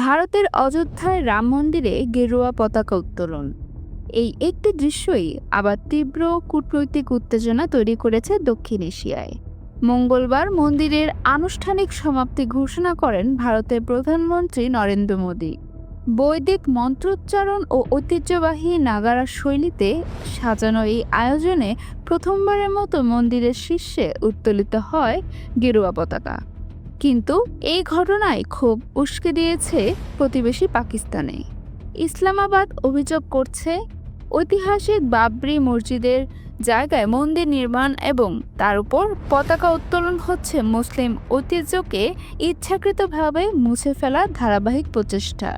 ভারতের অযোধ্যায় রাম মন্দিরে গেরুয়া পতাকা উত্তোলন। এই একটি দৃশ্যই আবার তীব্র কূটনৈতিক উত্তেজনা তৈরি করেছে দক্ষিণ এশিয়ায়। মঙ্গলবার মন্দিরের আনুষ্ঠানিক সমাপ্তি ঘোষণা করেন ভারতের প্রধানমন্ত্রী নরেন্দ্র মোদী। বৈদিক মন্ত্রোচ্চারণ ও ঐতিহ্যবাহী নাগারা শৈলীতে সাজানো এই আয়োজনে প্রথমবারের মতো মন্দিরের শীর্ষে উত্তোলিত হয় গেরুয়া পতাকা। কিন্তু এই ঘটনায় ক্ষোভ উস্কে দিয়েছে প্রতিবেশী পাকিস্তানে। ইসলামাবাদ অভিযোগ করছে, ঐতিহাসিক বাবরি মসজিদের জায়গায় মন্দির নির্মাণ এবং তার উপর পতাকা উত্তোলন হচ্ছে মুসলিম ঐতিহ্যকে ইচ্ছাকৃতভাবে মুছে ফেলার ধারাবাহিক প্রচেষ্টা।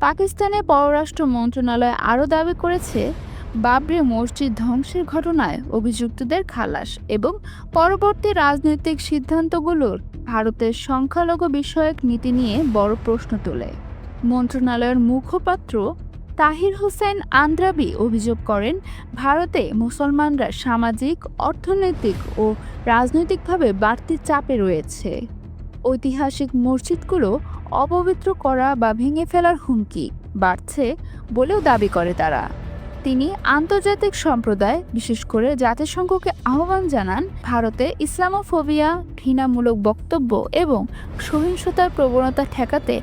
পাকিস্তানের পররাষ্ট্র মন্ত্রণালয় আরও দাবি করেছে বাবরি মসজিদ ধ্বংসের ঘটনায় অভিযুক্তদের খালাস এবং পরবর্তী রাজনৈতিক সিদ্ধান্তগুলোর ভারতের সংখ্যালঘু বিষয়ক নীতি নিয়ে বড় প্রশ্ন তোলে। মন্ত্রণালয়ের মুখপাত্র তাহির হোসেন আন্দ্রাবি অভিযোগ করেন, ভারতে মুসলমানরা সামাজিক, অর্থনৈতিক ও রাজনৈতিকভাবে বাড়তি চাপে রয়েছে। ঐতিহাসিক মসজিদগুলো অপবিত্র করা বা ভেঙে ফেলার হুমকি বাড়ছে বলেও দাবি করে তারা। তিনি আন্তর্জাতিক সম্প্রদায়, বিশেষ করে জাতিসংঘকে আহ্বান জানান ভারতে ইসলামোফোবিয়া ঘৃণামূলক বক্তব্য এবং সহিংসতার প্রবণতা ঠেকাতে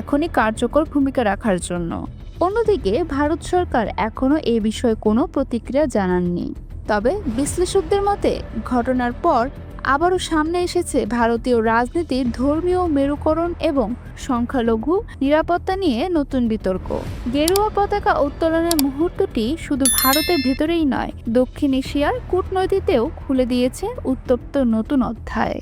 এখনই কার্যকর ভূমিকা রাখার জন্য। অন্যদিকে ভারত সরকার এখনও এ বিষয়ে কোনো প্রতিক্রিয়া জানাননি। তবে বিশ্লেষকদের মতে, ঘটনার পর আবারও সামনে এসেছে ভারতীয় রাজনীতির ধর্মীয় মেরুকরণ এবং সংখ্যালঘু নিরাপত্তা নিয়ে নতুন বিতর্ক। গেরুয়া পতাকা উত্তোলনের মুহূর্তটি শুধু ভারতের ভেতরেই নয়, দক্ষিণ এশিয়ার কূটনৈতিতেও খুলে দিয়েছে উত্তপ্ত নতুন অধ্যায়।